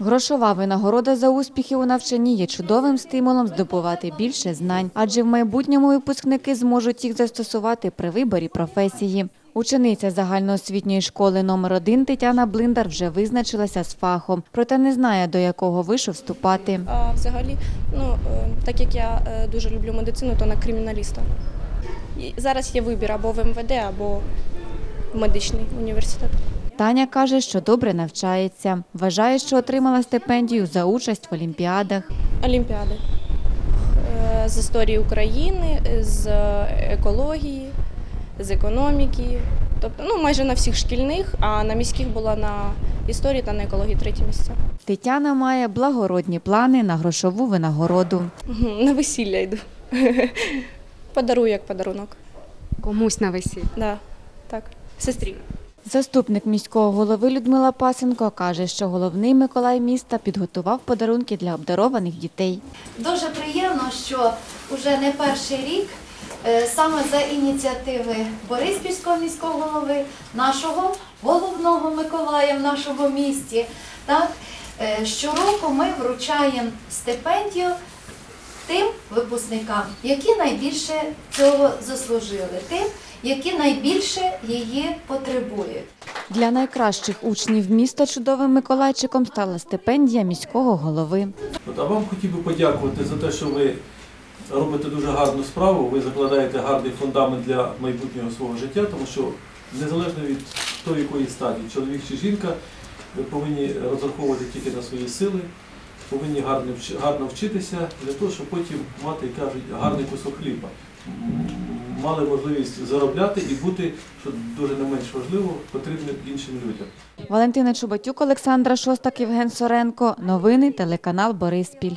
Грошова винагорода за успіхи у навчанні є чудовим стимулом здобувати більше знань, адже в майбутньому випускники зможуть їх застосувати при виборі професії. Учениця загальноосвітньої школи номер 1 Тетяна Блиндар вже визначилася з фахом, проте не знає, до якого вишу вступати. А взагалі, ну е, так як я е, дуже люблю медицину, то на криміналіста. І зараз є вибір або в МВД, або в медичний університет. Таня каже, що добре навчається. Вважає, що отримала стипендію за участь в олімпіадах. Олімпіади Е, з історії України, з екології, з економіки. Тобто, ну майже на всіх шкільних, а на міських була на історії та на екології третє місце. Тетяна має благородні плани на грошову винагороду. На весілля йду. Подарую як подарунок. Комусь на весіллі. Да, так, сестрі. Заступник міського голови Людмила Пасенко каже, що головний Миколай міста підготував подарунки для обдарованих дітей. Дуже приємно, що вже не перший рік е, саме за ініціативи Бориспільського міського голови, нашого головного Миколая в нашому місті, так, е, щороку ми вручаємо стипендію тим випускникам, які найбільше цього заслужили, тим, які найбільше її потребують. Для найкращих учнів міста чудовим Миколайчиком стала стипендія міського голови. От, а вам хотів би подякувати за те, що ви робите дуже гарну справу, ви закладаєте гарний фундамент для майбутнього свого життя, тому що незалежно від того, якої стадії, чоловік чи жінка, ви повинні розраховувати тільки на свої сили, повинні гарно, гарно вчитися для того, щоб потім мати, як кажуть, гарний кусок хліба. Мали можливість заробляти і бути, що дуже не менш важливо, потрібним іншим людям. Валентина Чубатюк, Олександра Шостак, Євген Соренко. Новини телеканал Бориспіль.